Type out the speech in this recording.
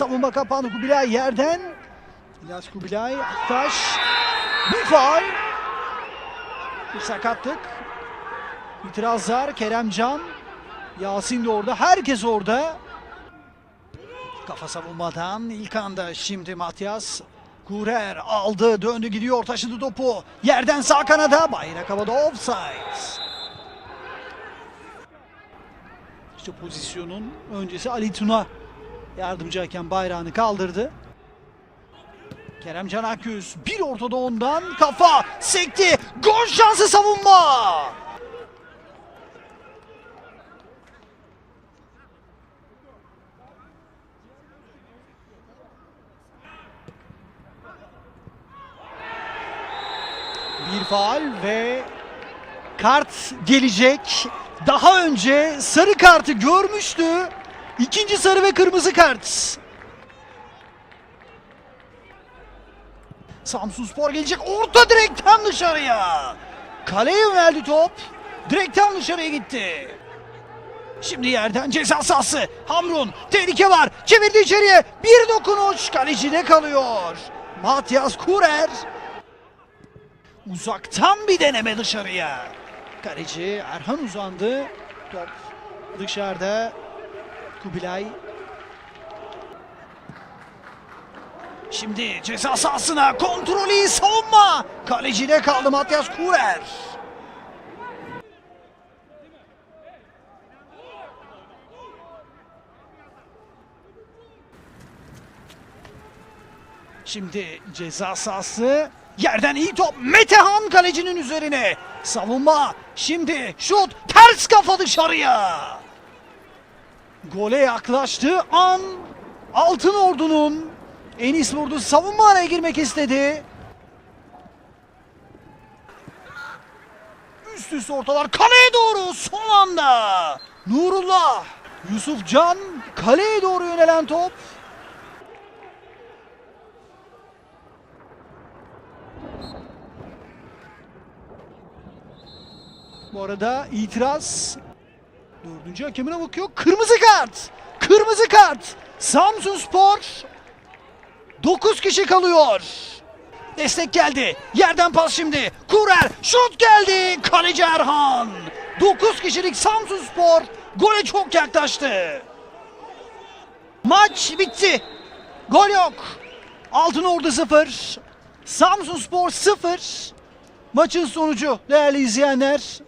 Savunma kapandı Kubilay yerden. İlyas Kubilay, Aktaş. Bir faul. Bir sakatlık. İtirazlar Keremcan. Yasin de orada. Herkes orada. Kafa savunmadan ilk anda şimdi Matyas Kurer aldı döndü gidiyor taşıdı topu yerden sağ kanada bayrak havada offside. İşte pozisyonun öncesi Ali Tuna yardımcı hakem bayrağını kaldırdı. Kerem Can bir ortada ondan kafa sekti gol şansı savunma. Bir faal ve kart gelecek. Daha önce sarı kartı görmüştü. İkinci sarı ve kırmızı kart. Samsun Spor gelecek. Orta direkten dışarıya. Kaleye yöneldi top. Direkten dışarıya gitti. Şimdi yerden ceza sahası. Hamrun tehlike var. Çevirdi içeriye. Bir dokunuş kalecide kalıyor. Matyas Kurer. Uzaktan bir deneme dışarıya. Kaleci Erhan uzandı. Top dışarıda. Kubilay. Şimdi ceza sahasına kontrolü savunma. Kalecide kaldı Matyas Kurer. Şimdi ceza sahası yerden iyi top Metehan kalecinin üzerine savunma şimdi şut ters kafa dışarıya gole yaklaştığı an Altın Ordu'nun Enis vurdu savunma araya girmek istedi. Üst üste ortalar kaleye doğru son anda. Nurullah Yusuf Can kaleye doğru yönelen top. Bu arada itiraz dördüncü hakemine bakıyor. Kırmızı kart. Kırmızı kart. Samsun Spor 9 kişi kalıyor. Destek geldi. Yerden pas şimdi. Kurer şut geldi. Kaleci Erhan. 9 kişilik Samsun Spor gole çok yaklaştı. Maç bitti. Gol yok. Altın Ordu 0. Samsun Spor 0. Maçın sonucu değerli izleyenler